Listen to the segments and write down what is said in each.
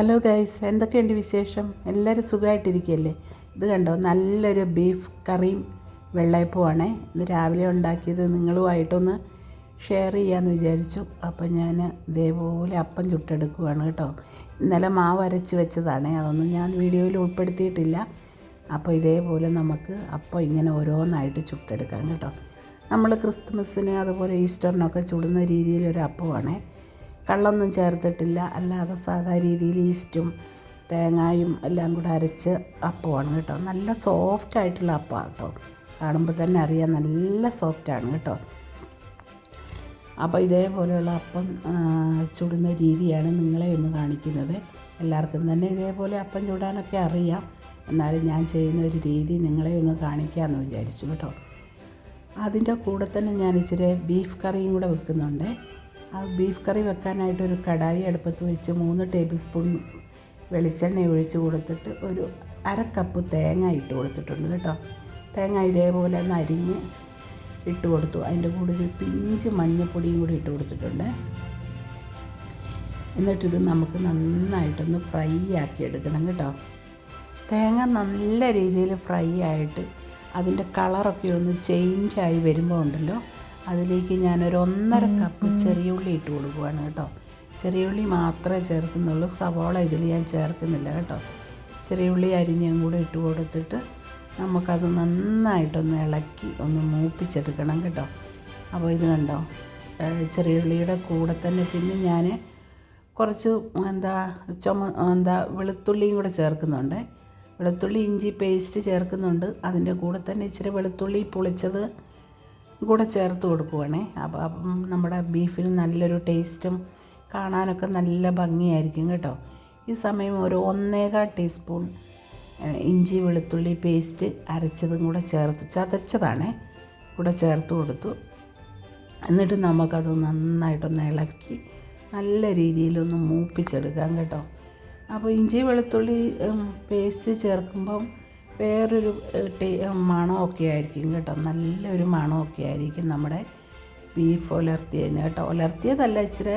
Hello guys എന്തൊക്കെയുണ്ട് വിശേഷം? എല്ലാവരും സുഖമായിട്ടിരിക്കുകയല്ലേ? ഇത് കണ്ടോ? നല്ലൊരു ബീഫ് കറിയും വെള്ളയപ്പുമാണ് ഇത് രാവിലെ ഉണ്ടാക്കിയത് നിങ്ങളുമായിട്ടൊന്ന് ഷെയർ ചെയ്യാമെന്ന് വിചാരിച്ചു. അപ്പം ഞാൻ ഇതേപോലെ അപ്പം ചുട്ടെടുക്കുകയാണ് കേട്ടോ. ഇന്നലെ മാവ് അരച്ച് വെച്ചതാണ്. അതൊന്നും ഞാൻ വീഡിയോയിൽ ഉൾപ്പെടുത്തിയിട്ടില്ല. അപ്പോൾ ഇതേപോലെ നമുക്ക് അപ്പം ഇങ്ങനെ ഓരോന്നായിട്ട് ചുട്ടെടുക്കാം കേട്ടോ. നമ്മൾ ക്രിസ്മസിന് അതുപോലെ ഈസ്റ്ററിനൊക്കെ ചുടുന്ന രീതിയിലൊരു അപ്പമാണേ കള്ളൊന്നും ചേർത്തിട്ടില്ല. അല്ലാതെ സാധാ രീതിയിൽ ഈസ്റ്റും തേങ്ങായും എല്ലാം കൂടെ അരച്ച് അപ്പമാണ് കേട്ടോ. നല്ല സോഫ്റ്റ് ആയിട്ടുള്ള അപ്പമാണ് കേട്ടോ. കാണുമ്പോൾ തന്നെ അറിയാം നല്ല സോഫ്റ്റാണ് കേട്ടോ. അപ്പോൾ ഇതേപോലെയുള്ള അപ്പം ചുടുന്ന രീതിയാണ് നിങ്ങളെ ഇന്ന് കാണിക്കുന്നത്. എല്ലാവർക്കും തന്നെ ഇതേപോലെ അപ്പം ചുടാനൊക്കെ അറിയാം. എന്നാലും ഞാൻ ചെയ്യുന്ന ഒരു രീതി നിങ്ങളെ ഒന്ന് കാണിക്കാമെന്ന് വിചാരിച്ചു കേട്ടോ. അതിന്റെ കൂടെ തന്നെ ഞാൻ ഇച്ചിരി ബീഫ് കറിയും കൂടെ വെക്കുന്നുണ്ട്. ആ ബീഫ് കറി വെക്കാനായിട്ട് ഒരു കടായി അടുപ്പത്ത് വെച്ച് മൂന്ന് ടേബിൾ സ്പൂൺ വെളിച്ചെണ്ണ ഒഴിച്ച് കൊടുത്തിട്ട് ഒരു അര കപ്പ് തേങ്ങ ഇട്ട് കൊടുത്തിട്ടുണ്ട് കേട്ടോ. തേങ്ങ ഇതേപോലെ ഒന്ന് അരിഞ്ഞ് ഇട്ട് കൊടുത്തു. അതിന്റെ കൂടെ ഒരു പിഞ്ച് മഞ്ഞൾപ്പൊടിയും കൂടി ഇട്ട് കൊടുത്തിട്ടുണ്ട്. എന്നിട്ടിത് നമുക്ക് നന്നായിട്ടൊന്ന് ഫ്രൈ ആക്കി എടുക്കണം കേട്ടോ. തേങ്ങ നല്ല രീതിയിൽ ഫ്രൈ ആയിട്ട് അതിന്റെ കളറൊക്കെ ഒന്ന് ചേഞ്ചായി വരുമ്പോൾ ഉണ്ടല്ലോ. അതിലേക്ക് ഞാനൊരു ഒന്നര കപ്പ് ചെറിയ ഉള്ളി ഇട്ട് കൊടുക്കുകയാണ് കേട്ടോ. ചെറിയ ഉള്ളി മാത്രമേ ചേർക്കുന്നുള്ളൂ. സവാള ഇതിൽ ഞാൻ ചേർക്കുന്നില്ല കേട്ടോ. ചെറിയ ഉള്ളി അരിഞ്ഞും കൂടെ ഇട്ട് കൊടുത്തിട്ട് നമുക്കത് നന്നായിട്ടൊന്ന് ഇളക്കി ഒന്ന് മൂപ്പിച്ചെടുക്കണം കേട്ടോ. അപ്പോൾ ഇത് കണ്ടോ? ചെറിയ ഉള്ളിയുടെ കൂടെ തന്നെ പിന്നെ ഞാൻ കുറച്ച് എന്താ ചുമ എന്താ വെളുത്തുള്ളിയും കൂടെ ചേർക്കുന്നുണ്ട്. വെളുത്തുള്ളി ഇഞ്ചി പേസ്റ്റ് ചേർക്കുന്നുണ്ട്. അതിന്റെ കൂടെ തന്നെ ഇച്ചിരി വെളുത്തുള്ളി പൊളിച്ചത് കൂടെ ചേർത്ത് കൊടുക്കുവാണേ. അപ്പം നമ്മുടെ ബീഫിന് നല്ലൊരു ടേസ്റ്റും കാണാനൊക്കെ നല്ല ഭംഗിയായിരിക്കും കേട്ടോ. ഈ സമയം ഒരു ഒന്നേകാൽ ടീസ്പൂൺ ഇഞ്ചി വെളുത്തുള്ളി പേസ്റ്റ് അരച്ചതും കൂടെ ചേർത്ത് ചതച്ചതാണേ കൂടെ ചേർത്ത് കൊടുത്തു. എന്നിട്ട് നമുക്കത് നന്നായിട്ടൊന്ന് ഇളക്കി നല്ല രീതിയിലൊന്ന് മൂപ്പിച്ചെടുക്കാം കേട്ടോ. അപ്പോൾ ഇഞ്ചി വെളുത്തുള്ളി പേസ്റ്റ് ചേർക്കുമ്പം വേറൊരു ടേ മണമൊക്കെ ആയിരിക്കും കേട്ടോ. നല്ലൊരു മണമൊക്കെ ആയിരിക്കും നമ്മുടെ ബീഫ് ഉലർത്തിയതിന് കേട്ടോ. ഉലർത്തിയതല്ല ഇച്ചിരി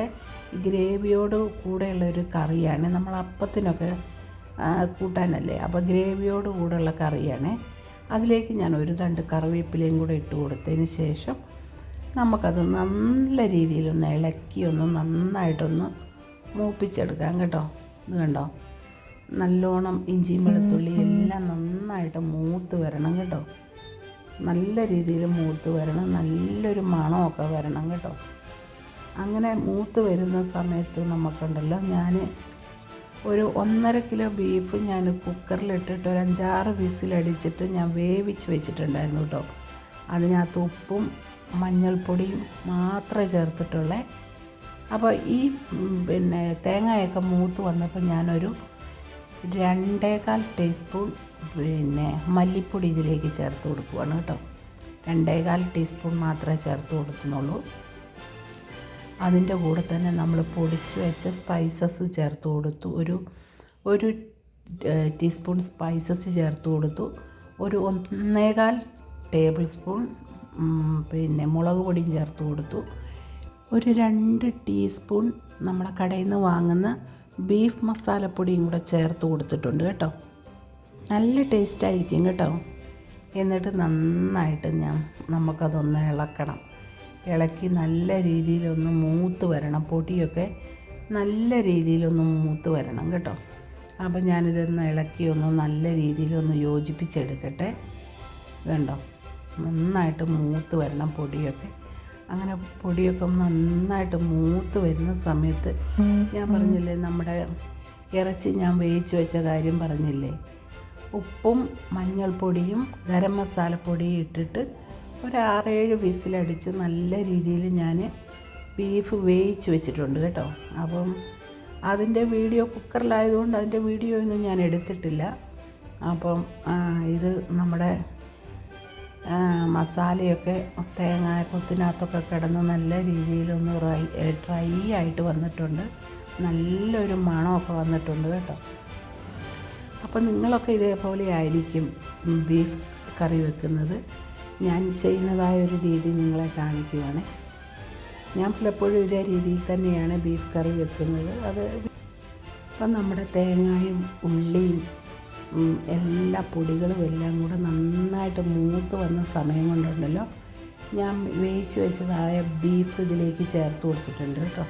ഗ്രേവിയോട് കൂടെയുള്ള ഒരു കറിയാണ്. നമ്മൾ അപ്പത്തിനൊക്കെ കൂട്ടാനല്ലേ? അപ്പോൾ ഗ്രേവിയോട് കൂടെയുള്ള കറിയാണ്. അതിലേക്ക് ഞാൻ ഒരു തണ്ട് കറിവേപ്പിലയും കൂടെ ഇട്ട് കൊടുത്തതിന് ശേഷം നമുക്കത് നല്ല രീതിയിലൊന്ന് ഇളക്കി ഒന്ന് നന്നായിട്ടൊന്ന് മൂപ്പിച്ചെടുക്കാം കേട്ടോ. ഇത് കണ്ടോ? നല്ലോണം ഇഞ്ചിയും വെളുത്തുള്ളി എല്ലാം നന്നായിട്ട് മൂത്ത് വരണം കേട്ടോ. നല്ല രീതിയിൽ മൂത്ത് വരണം. നല്ലൊരു മണമൊക്കെ വരണം കേട്ടോ. അങ്ങനെ മൂത്ത് വരുന്ന സമയത്ത് നമുക്കുണ്ടല്ലോ ഞാൻ ഒരു ഒന്നര കിലോ ബീഫ് ഞാൻ കുക്കറിലിട്ടിട്ട് ഒരു അഞ്ചാറ് വിസിലടിച്ചിട്ട് ഞാൻ വേവിച്ച് വെച്ചിട്ടുണ്ടായിരുന്നു കേട്ടോ. അതിനകത്ത് ഉപ്പും മഞ്ഞൾപ്പൊടിയും മാത്രമേ ചേർത്തിട്ടുള്ളേ. അപ്പോൾ ഈ പിന്നെ തേങ്ങയൊക്കെ മൂത്ത് വന്നപ്പോൾ ഞാനൊരു രണ്ടേകാൽ ടീസ്പൂൺ പിന്നെ മല്ലിപ്പൊടി ഇതിലേക്ക് ചേർത്ത് കൊടുക്കുവാണ് കേട്ടോ. രണ്ടേകാൽ ടീസ്പൂൺ മാത്രമേ ചേർത്ത് കൊടുക്കുന്നുള്ളൂ. അതിന്റെ കൂടെ തന്നെ നമ്മൾ പൊടിച്ച് വെച്ച സ്പൈസസ് ചേർത്ത് കൊടുത്തു. ഒരു ഒരു ടീസ്പൂൺ സ്പൈസസ് ചേർത്ത് കൊടുത്തു. ഒരു ഒന്നേകാൽ ടേബിൾ സ്പൂൺ പിന്നെ മുളക് പൊടിയും ചേർത്ത് കൊടുത്തു. ഒരു രണ്ട് ടീസ്പൂൺ നമ്മുടെ കടയിൽ നിന്ന് വാങ്ങുന്ന ബീഫ് മസാലപ്പൊടിയും കൂടെ ചേർത്ത് കൊടുത്തിട്ടുണ്ട് കേട്ടോ. നല്ല ടേസ്റ്റായിരിക്കും കേട്ടോ. എന്നിട്ട് നന്നായിട്ട് ഞാൻ നമുക്കതൊന്ന് ഇളക്കണം. ഇളക്കി നല്ല രീതിയിലൊന്ന് മൂത്ത് വരണം. പൊടിയൊക്കെ നല്ല രീതിയിലൊന്ന് മൂത്ത് വരണം കേട്ടോ. അപ്പോൾ ഞാനിതൊന്ന് ഇളക്കി ഒന്ന് നല്ല രീതിയിലൊന്ന് യോജിപ്പിച്ചെടുക്കട്ടെ. വേണ്ടോ നന്നായിട്ട് മൂത്ത് വരണം പൊടിയൊക്കെ. അങ്ങനെ പൊടിയൊക്കെ നന്നായിട്ട് മൂത്ത് വരുന്ന സമയത്ത് ഞാൻ പറഞ്ഞില്ലേ നമ്മുടെ ഇറച്ചി ഞാൻ വേവിച്ച് വെച്ച കാര്യം പറഞ്ഞില്ലേ ഉപ്പും മഞ്ഞൾപ്പൊടിയും ഗരം മസാലപ്പൊടിയും ഇട്ടിട്ട് ഒരു ആറേഴ് വിസിലടിച്ച് നല്ല രീതിയിൽ ഞാൻ ബീഫ് വേവിച്ച് വെച്ചിട്ടുണ്ട് കേട്ടോ. അപ്പം അതിന്റെ വീഡിയോ കുക്കറിലായതുകൊണ്ട് അതിന്റെ വീഡിയോ ഒന്നും ഞാൻ എടുത്തിട്ടില്ല. അപ്പം ഇത് നമ്മുടെ മസാലയൊക്കെ തേങ്ങ കൊത്തിനകത്തൊക്കെ കിടന്ന് നല്ല രീതിയിലൊന്ന് ഡ്രൈ ഡ്രൈ ആയിട്ട് വന്നിട്ടുണ്ട്. നല്ലൊരു മണമൊക്കെ വന്നിട്ടുണ്ട് കേട്ടോ. അപ്പോൾ നിങ്ങളൊക്കെ ഇതേപോലെ ആയിരിക്കും ബീഫ് കറി വെക്കുന്നത്. ഞാൻ ചെയ്യുന്നതായ ഒരു രീതി നിങ്ങളെ കാണിക്കുവാണ്. ഞാൻ പലപ്പോഴും ഇതേ രീതിയിൽ തന്നെയാണ് ബീഫ് കറി വെക്കുന്നത്. അത് അപ്പം നമ്മുടെ തേങ്ങയും ഉള്ളിയും എല്ലാ പൊടികളും എല്ലാം കൂടെ നന്നായിട്ട് മൂത്ത് വന്ന സമയം കൊണ്ടുണ്ടല്ലോ. ഞാൻ വേവിച്ച് വെച്ചതായ ബീഫ് ഇതിലേക്ക് ചേർത്ത് കൊടുത്തിട്ടുണ്ട് കേട്ടോ.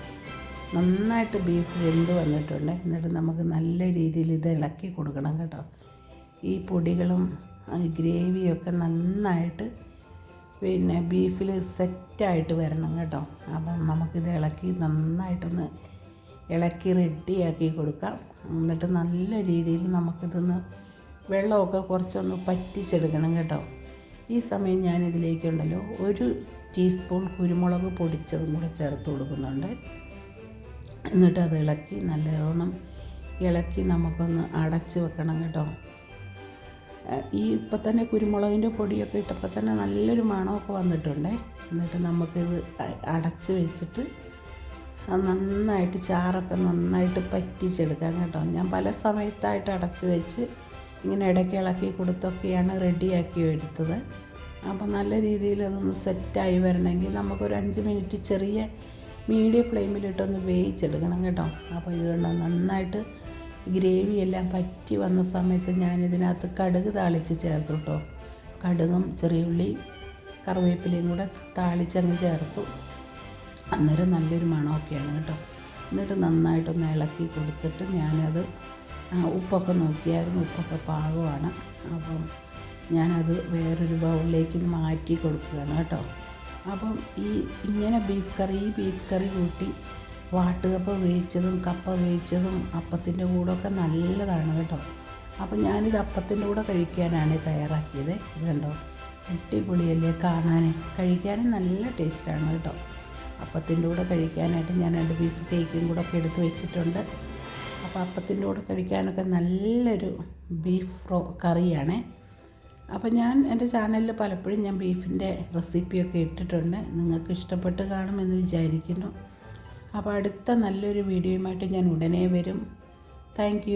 നന്നായിട്ട് ബീഫ് വെന്ത് വന്നിട്ടുണ്ട്. എന്നിട്ട് നമുക്ക് നല്ല രീതിയിൽ ഇത് ഇളക്കി കൊടുക്കണം കേട്ടോ. ഈ പൊടികളും ഗ്രേവിയൊക്കെ നന്നായിട്ട് പിന്നെ ബീഫിൽ സെറ്റായിട്ട് വരണം കേട്ടോ. അപ്പം നമുക്കിത് ഇളക്കി നന്നായിട്ടൊന്ന് ഇളക്കി റെഡിയാക്കി കൊടുക്കാം. എന്നിട്ട് നല്ല രീതിയിൽ നമുക്കിതൊന്ന് വെള്ളമൊക്കെ കുറച്ചൊന്ന് പറ്റിച്ചെടുക്കണം കേട്ടോ. ഈ സമയം ഞാനിതിലേക്കുണ്ടല്ലോ. ഒരു ടീസ്പൂൺ കുരുമുളക് പൊടിച്ചതും കൂടെ ചേർത്ത് കൊടുക്കുന്നുണ്ട്. എന്നിട്ട് അത് ഇളക്കി നല്ലവണ്ണം ഇളക്കി നമുക്കൊന്ന് അടച്ച് വെക്കണം കേട്ടോ. ഈ ഇപ്പം തന്നെ കുരുമുളകിന്റെ പൊടിയൊക്കെ ഇട്ടപ്പോൾ തന്നെ നല്ലൊരു മണമൊക്കെ വന്നിട്ടുണ്ടേ. എന്നിട്ട് നമുക്കിത് അടച്ച് വെച്ചിട്ട് അത് നന്നായിട്ട് ചാറൊക്കെ നന്നായിട്ട് പറ്റിച്ചെടുക്കാം കേട്ടോ. ഞാൻ പല സമയത്തായിട്ട് അടച്ച് വെച്ച് ഇങ്ങനെ ഇടയ്ക്ക് ഇളക്കി കൊടുത്തൊക്കെയാണ് റെഡിയാക്കി എടുത്തത്. അപ്പോൾ നല്ല രീതിയിൽ അതൊന്ന് സെറ്റായി വരണമെങ്കിൽ നമുക്കൊരു അഞ്ച് മിനിറ്റ് ചെറിയ മീഡിയം ഫ്ലെയിമിലിട്ടൊന്ന് വേവിച്ചെടുക്കണം കേട്ടോ. അപ്പോൾ ഇതുകൊണ്ട് നന്നായിട്ട് ഗ്രേവി എല്ലാം പറ്റി വന്ന സമയത്ത് ഞാനിതിനകത്ത് കടുക് താളിച്ച് ചേർത്തു കേട്ടോ. കടുകും ചെറിയുള്ളി കറിവേപ്പിലയും കൂടെ താളിച്ചങ്ങ് ചേർത്തു. അന്നേരം നല്ലൊരു മണമൊക്കെയാണ് കേട്ടോ. എന്നിട്ട് നന്നായിട്ടൊന്ന് ഇളക്കി കൊടുത്തിട്ട് ഞാനത് ഉപ്പൊക്കെ നോക്കിയായിരുന്നു. ഉപ്പൊക്കെ പാകമാണ്. അപ്പം ഞാനത് വേറൊരു ബൗളിലേക്ക് മാറ്റി കൊടുക്കുകയാണ് കേട്ടോ. അപ്പം ഈ ഇങ്ങനെ ബീഫ് കറി ഈ ബീഫ് കറി കൂട്ടി വാട്ടുകപ്പ വേവിച്ചതും കപ്പ വേവിച്ചതും അപ്പത്തിന്റെ കൂടെയൊക്കെ നല്ലതാണ് കേട്ടോ. അപ്പം ഞാനിത് അപ്പത്തിന്റെ കൂടെ കഴിക്കാനാണ് തയ്യാറാക്കിയത്. ഇത് കണ്ടോ? അടിപൊളിയല്ലേ? കാണാൻ കഴിക്കാനും നല്ല ടേസ്റ്റാണ് കേട്ടോ. അപ്പത്തിന്റെ കൂടെ കഴിക്കാനായിട്ട് ഞാൻ രണ്ട് പീസ് കേക്കും കൂടെ ഒക്കെ എടുത്ത് വെച്ചിട്ടുണ്ട്. അപ്പോൾ അപ്പത്തിന്റെ കൂടെ കഴിക്കാനൊക്കെ നല്ലൊരു ബീഫ് ഫ്രോ കറിയാണേ. അപ്പോൾ ഞാൻ എന്റെ ചാനലിൽ പലപ്പോഴും ഞാൻ ബീഫിന്റെ റെസിപ്പിയൊക്കെ ഇട്ടിട്ടുണ്ട്. നിങ്ങൾക്ക് ഇഷ്ടപ്പെട്ട് കാണുമെന്ന് വിചാരിക്കുന്നു. അപ്പോൾ അടുത്ത നല്ലൊരു വീഡിയോയുമായിട്ട് ഞാൻ ഉടനെ വരും. താങ്ക്